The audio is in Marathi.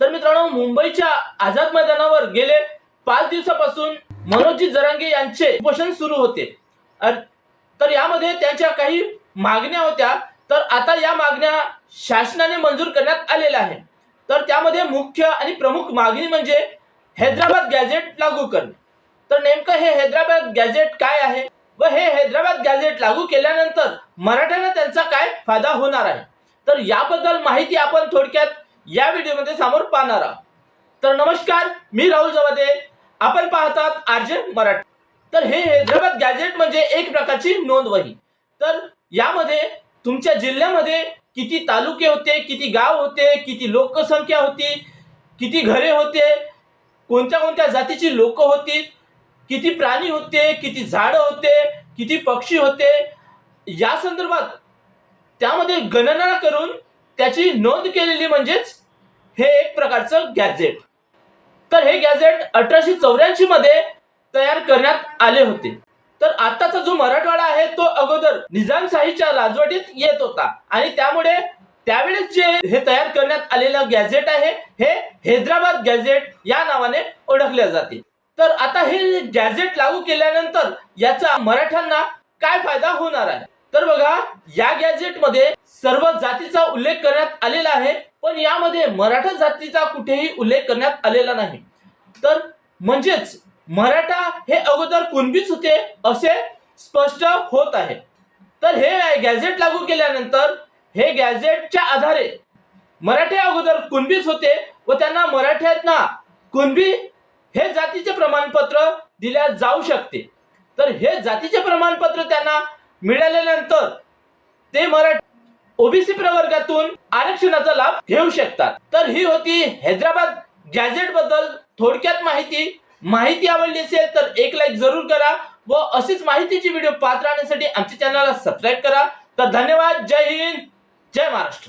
तर मित्रांनो मुंबईच्या आझाद मैदानावर गेले पाच दिवसापासून मनोजी जरांगे यांचे उपोषण सुरू होते. तर यामध्ये त्यांच्या काही मागण्या होत्या. तर आता या मागण्या शासनाने मंजूर करण्यात आलेल्या आहे तर त्यामध्ये मुख्य आणि प्रमुख मागणी म्हणजे हैदराबाद गॅझेट लागू करणे. तर नेमकं हे हैदराबाद गॅझेट काय आहे व हे हैदराबाद गॅझेट लागू केल्यानंतर मराठ्यांना त्यांचा काय फायदा होणार आहे? तर याबद्दल माहिती आपण थोडक्यात या व्हिडिओमध्ये समोर पाहणार आहोत. तर नमस्कार मी राहुल जवादे आपण पाहतात आरजे मराठी. तर हे हैदराबाद गॅजेट म्हणजे एक प्रकारची नोंदवही तर यामध्ये तुमच्या जिल्ह्यामध्ये किती तालुके होते किती गाव होते किती लोकसंख्या होती किती घरे होते कोणत्या कोणत्या जातीची लोक होती किती प्राणी होते किती झाडं होते किती पक्षी होते या संदर्भात त्यामध्ये गणना करून त्याची नोंद केलेली म्हणजेच हे एक प्रकारचं गॅझेट. तर हे गॅझेट अठराशे चौऱ्याऐंशी मध्ये तयार करण्यात आले होते. तर आताचा जो मराठवाडा आहे तो अगोदर निजामशाहीच्या राजवटीत येत होता. आणि त्यामुळे त्यावेळेस जे हे तयार करण्यात आलेलं गॅझेट आहे हे हैदराबाद गॅझेट या नावाने ओळखले जाते. तर आता हे गॅझेट लागू केल्यानंतर याचा मराठ्यांना काय फायदा होणार आहे? तर बघा या गॅझेटमध्ये सर्व जातीचा उल्लेख करण्यात आलेला आहे पण यामध्ये मराठा जातीचा कुठेही उल्लेख करण्यात आलेला नाही. तर म्हणजेच मराठा हे अगोदर कुणबीच होते असे स्पष्ट होत आहे. तर हे गॅझेट लागू केल्यानंतर हे गॅझेटच्या आधारे मराठे अगोदर कुणबीच होते व त्यांना मराठ्यांना कुणबी हे जातीचे प्रमाणपत्र दिल्या जाऊ शकते. तर हे जातीचे प्रमाणपत्र त्यांना मिळाल्यानंतर ते मराठी ओबीसी प्रवर्गातून आरक्षणाचा लाभ घेऊ शकतात. तर ही होती हैदराबाद गॅझेटबद्दल थोडक्यात माहिती. माहिती आवडली असेल तर एक लाईक जरूर करा व अशीच माहितीची व्हिडिओ पाहत राहण्यासाठी आमच्या चॅनलला सबस्क्राईब करा. तर धन्यवाद. जय हिंद. जय महाराष्ट्र.